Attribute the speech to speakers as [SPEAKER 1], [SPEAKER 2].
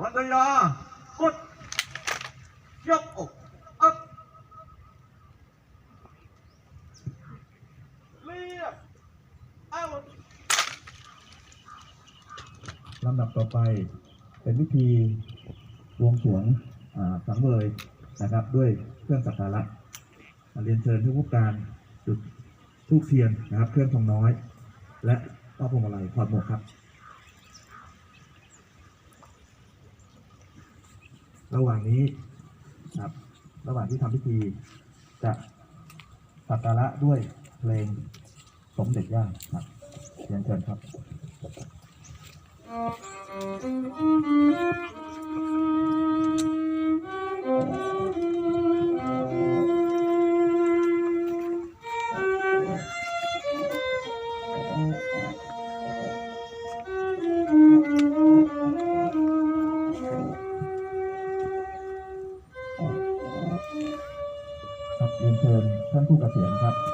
[SPEAKER 1] วันทยาหมดยกอกอัพเรียบเอา
[SPEAKER 2] ลำดับต่อไปเป็นวิธีบวงสรวงอ่าสังเวยนะครับด้วยเครื่องสักการะเรียนเชิญทุกผู้การจุดทูกเทียนนะครับ เครื่องทองน้อย และต้อพวงมาลัยถอดหมวกครับ ระหว่างนี้ครับระหว่างที่ทำพิธี จะสักการะด้วยเพลงสมเด็จย่าครับเรียนเชิญครับครั เรียนเชิญท่านผู้เกษียณครับ